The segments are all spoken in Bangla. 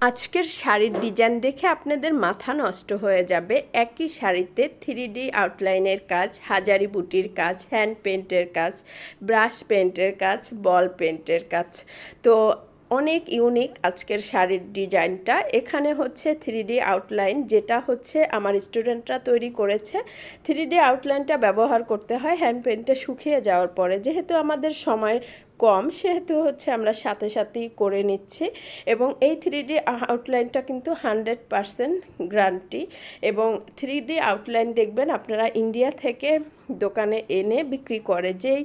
আজকের শাড়ির ডিজাইন দেখে আপনাদের মাথা নষ্ট হয়ে যাবে। একই শাড়িতে থ্রি ডি আউটলাইনের কাজ, হাজারি বুটির কাজ হ্যান্ড পেন্টের কাজ ব্রাশ পেন্টের কাজ বল পেন্টের কাজ। তো অনেক ইউনিক আজকের শাড়ির ডিজাইনটা। এখানে হচ্ছে থ্রি আউটলাইন যেটা হচ্ছে আমার স্টুডেন্টরা তৈরি করেছে। থ্রি আউটলাইনটা ব্যবহার করতে হয় হ্যান্ড পেন্টে শুকিয়ে যাওয়ার পরে। যেহেতু আমাদের সময় কম, সেহেতু হচ্ছে আমরা সাথে সাথেই করে নিচ্ছি। এবং এই থ্রি ডি আউটলাইনটা কিন্তু হান্ড্রেড পারসেন্ট গ্যারান্টি এবং থ্রি ডি আউটলাইন দেখবেন আপনারা ইন্ডিয়া থেকে দোকানে এনে বিক্রি করে। যেই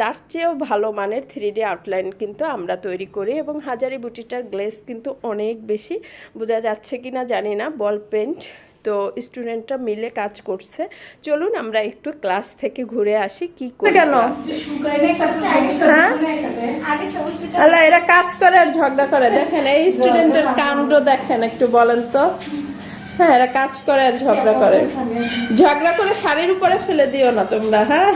তার চেয়েও ভালো মানের থ্রি ডি আউটলাইন কিন্তু আমরা তৈরি করি। এবং হাজারি বুটিটার গ্লেস কিন্তু অনেক বেশি। বোঝা যাচ্ছে কি না জানি না। বল পেন্ট তো স্টুডেন্টরা মিলে কাজ করছে চলুন আমরা একটু ক্লাস থেকে ঘুরে আসি কি করে কেন হ্যাঁ আল্লাহ এরা কাজ করে আর ঝগড়া করে দেখেন এই স্টুডেন্টের কাণ্ড দেখেন একটু বলেন তো হ্যাঁ এরা কাজ করে আর ঝগড়া করে ঝগড়া করে শাড়ির উপরে ফেলে দিও না তোমরা হ্যাঁ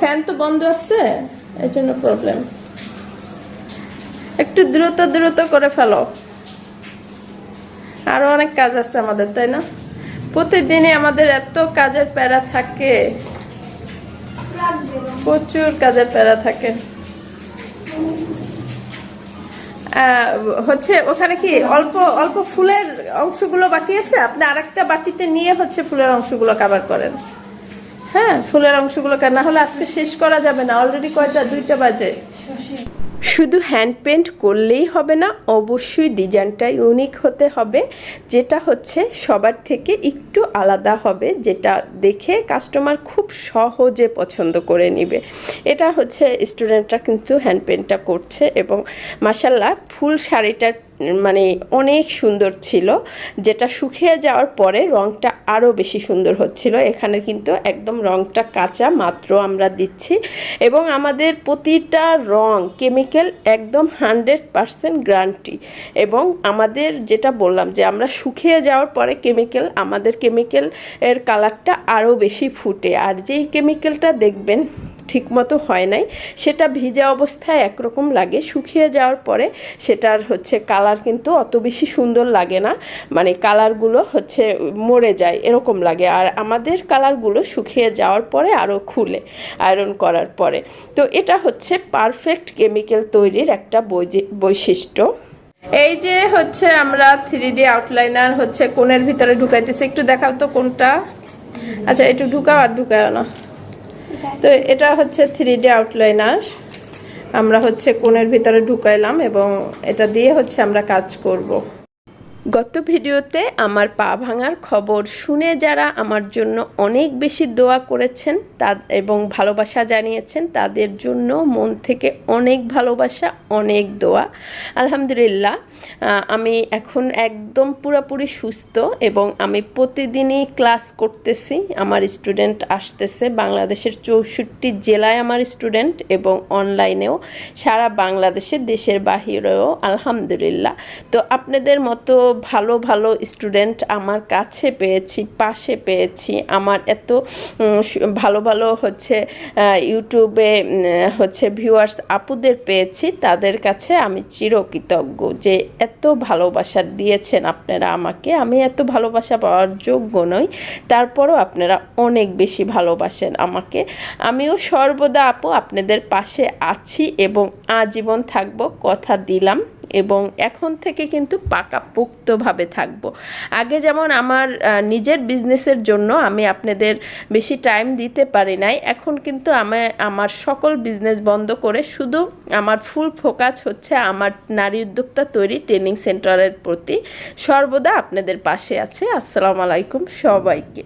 ফ্যান তো বন্ধ আছে প্রবলেম একটু দ্রুত দ্রুত করে ফেলো। আরও অনেক কাজ আছে আমাদের, তাই না? প্রতিদিনই আমাদের এত কাজের প্যারা থাকে। প্রচুর কাজের প্যারা থাকে। হচ্ছে ওখানে কি অল্প অল্প ফুলের অংশগুলো বাকি আছে? আপনি আরেকটা বাটিতে নিয়ে হচ্ছে ফুলের অংশগুলো কাভার করেন। হ্যাঁ ফুলের অংশগুলো কা- না হলে আজকে শেষ করা যাবে না অলরেডি কয়টা? দুইটা বাজে। শুধু হ্যান্ড পেন্ট করলেই হবে না, অবশ্যই ডিজাইনটা ইউনিক হতে হবে, যেটা হচ্ছে সবার থেকে একটু আলাদা হবে, যেটা দেখে কাস্টমার খুব সহজে পছন্দ করে নেবে। এটা হচ্ছে স্টুডেন্টরা কিন্তু হ্যান্ড পেন্টটা করছে এবং মাসাল্লাহ ফুল শাড়িটার মানে অনেক সুন্দর ছিল। যেটা শুকিয়ে যাওয়ার পরে রংটা আরও বেশি সুন্দর হচ্ছিল। এখানে কিন্তু একদম রংটা কাঁচা, মাত্র আমরা দিচ্ছি। এবং আমাদের প্রতিটা রং কেমিক্যাল একদম হান্ড্রেড পারসেন্ট গ্যারান্টি। এবং আমাদের যেটা বললাম যে আমরা শুকিয়ে যাওয়ার পরে কেমিক্যাল, আমাদের কেমিক্যাল এর কালারটা আরও বেশি ফুটে। আর যেই কেমিক্যালটা দেখবেন ঠিকমতো হয় নাই। সেটা ভিজা অবস্থায় একরকম লাগে। শুকিয়ে যাওয়ার পরে সেটার হচ্ছে কালার কিন্তু অত বেশি সুন্দর লাগে না। মানে কালারগুলো হচ্ছে মরে যায়, এরকম লাগে। আর আমাদের কালারগুলো শুকিয়ে যাওয়ার পরে আরও খুলে আয়রন করার পরে। তো এটা হচ্ছে পারফেক্ট কেমিক্যাল তৈরির একটা বৈশিষ্ট্য। এই যে হচ্ছে আমরা থ্রি ডি আউটলাইনার হচ্ছে কোণের ভিতরে ঢুকাইতেছি। একটু দেখাও তো কোনটা। আচ্ছা একটু ঢুকাও আর ঢুকাও না। তো এটা হচ্ছে থ্রি ডি আউটলাইনার আমরা হচ্ছে কোণের ভিতরে ঢুকাইলাম এবং এটা দিয়ে হচ্ছে আমরা কাজ করব। গত ভিডিওতে আমার পা ভাঙার খবর শুনে যারা আমার জন্য অনেক বেশি দোয়া করেছেন তা এবং ভালোবাসা জানিয়েছেন, তাদের জন্য মন থেকে অনেক ভালোবাসা, অনেক দোয়া। আলহামদুলিল্লাহ আমি এখন একদম পুরোপুরি সুস্থ এবং আমি প্রতিদিনই ক্লাস করতেছি। আমার স্টুডেন্ট আসতেছে বাংলাদেশের চৌষট্টি জেলায় আমার স্টুডেন্ট এবং অনলাইনেও সারা বাংলাদেশে, দেশের বাহিরেও, আলহামদুলিল্লাহ। তো আপনাদের মতো ভালো ভালো স্টুডেন্ট আমার কাছে পেয়েছি, পাশে পেয়েছি। আমার এত ভালো ভালো হচ্ছে ইউটিউবে হচ্ছে ভিউয়ার্স আপুদের পেয়েছি, তাদের কাছে আমি চিরকৃতজ্ঞ যে এত ভালোবাসা দিয়েছেন আপনারা আমাকে। আমি এত ভালোবাসা পাওয়ার যোগ্য নই, তারপরও আপনারা অনেক বেশি ভালোবাসেন আমাকে। আমিও সর্বদা আপু আপনাদের পাশে আছি এবং আজীবন থাকব, কথা দিলাম। এবং এখন থেকে কিন্তু পাকাপোক্তভাবে থাকব। আগে যেমন আমার নিজের বিজনেসের জন্য আমি আপনাদের বেশি টাইম দিতে পারি নাই, এখন কিন্তু আমি আমার সকল বিজনেস বন্ধ করে শুধু আমার ফুল ফোকাস হচ্ছে আমার নারী উদ্যোক্তা তৈরি ট্রেনিং সেন্টারের প্রতি। সর্বদা আপনাদের পাশে আছে। আসসালামু আলাইকুম সবাইকে।